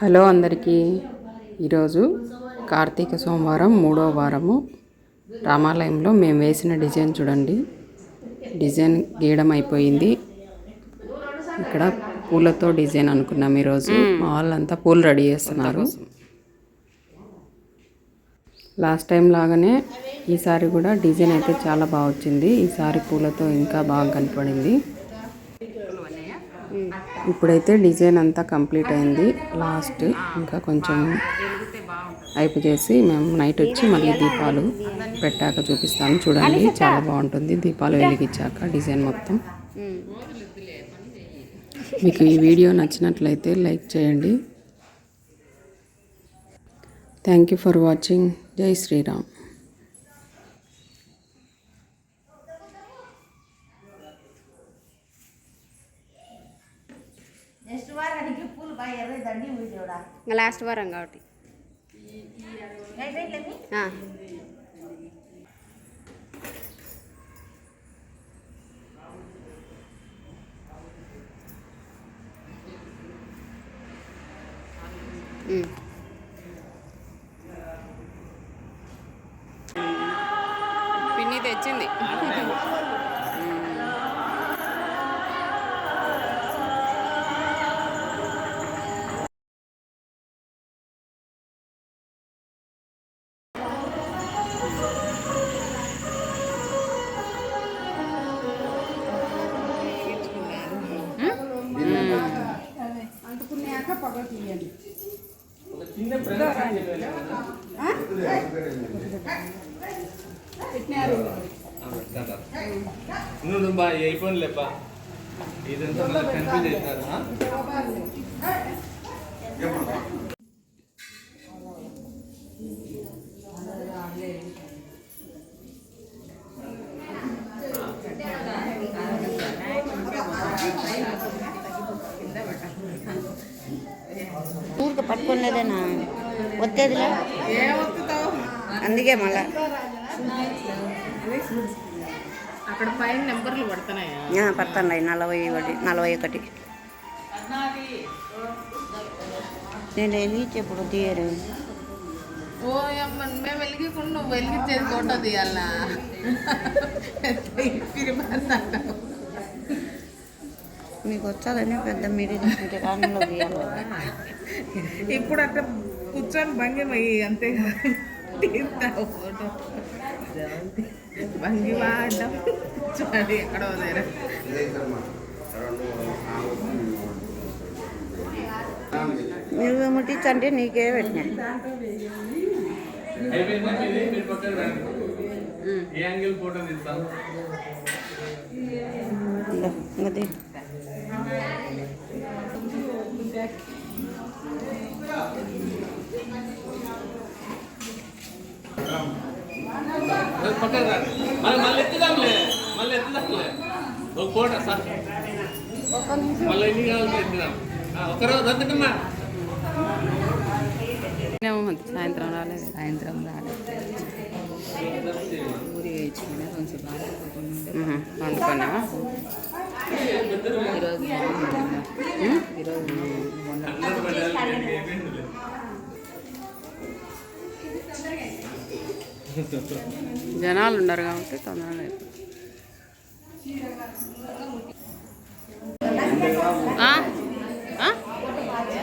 Hello అందరికీ. ఈరోజు కార్తీక సోమవారం మూడో వారము. రామాలయంలో మేము వేసిన డిజైన్ చూడండి. డిజైన్ గీయడం అయిపోయింది. ఇక్కడ పూలతో డిజైన్ అనుకున్నాం ఈరోజు. మా వాళ్ళంతా పూలు రెడీ చేస్తున్నారు. లాస్ట్ టైం లాగానే ఈసారి కూడా డిజైన్ అయితే చాలా బాగా వచ్చింది. ఈసారి పూలతో ఇంకా బాగా కనపడింది. ఇప్పుడైతే డిజైన్ అంతా కంప్లీట్ అయింది. లాస్ట్ ఇంకా కొంచెం అయిపు చేసి మేము నైట్ వచ్చి మళ్ళీ దీపాలు పెట్టాక చూపిస్తాను. చూడండి చాలా బాగుంటుంది. దీపాలు వెలిగించాక డిజైన్ మొత్తం. మీకు ఈ వీడియో నచ్చినట్లయితే లైక్ చేయండి. థ్యాంక్ యూ ఫర్ వాచింగ్ జై శ్రీరామ్. నెక్స్ట్ వారానికి పూలు బాగా ఎర్రదండి వీడియోడా ఇంకా లాస్ట్ వారం కాబట్టి. పిన్ని తెచ్చింది. నువ్వు బా అయిపోయింది లేపా ఇదంతా మళ్ళీ కన్ఫ్యూజ్ పట్టుకునేదేనా వత్తేదిలే అందుకే మళ్ళా. అక్కడ పైన నెంబర్లు పడుతున్నాయా? పడుతున్నాయి. నలభై ఒకటి నలభై ఒకటి. నేను వెలిగించేప్పుడు తీయరు? ఓ అమ్మ మేము వెలిగికుండా నువ్వు వెలిగించేది ఫోటో తీయాలనా? మీకు వచ్చాదని పెద్ద తీయాలి కదా. ఇప్పుడు అట్లా కూర్చొని భంగిమ అంతే ఫోటో భంగి వాడడం చూడండి ఎక్కడో దగ్గర నువ్వు ముట్టించంటే నీకే పెట్టినా అయిపోయిందా మీది? మీరు పక్కన రండి. ఏ యాంగిల్ ఫోటో తీస్తాం మళ్ళీ మళ్ళీ ఎత్తుదాంలే మళ్ళీ ఎత్తుదాంలే ఒక ఫోటో సార్ మళ్ళీ ఎన్ని కావాలి ఎత్తుదాం ఆ, ఒకరోజు అందుకమ్మా సాయంత్రం రాలేదు సాయంత్రం రాలేదు అనుకున్నావా అందరూ జనాలు ఉండరు కాబట్టి తొందరగా అయిపోతుంది.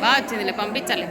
బాగా వచ్చిందిలే పంపించాలి.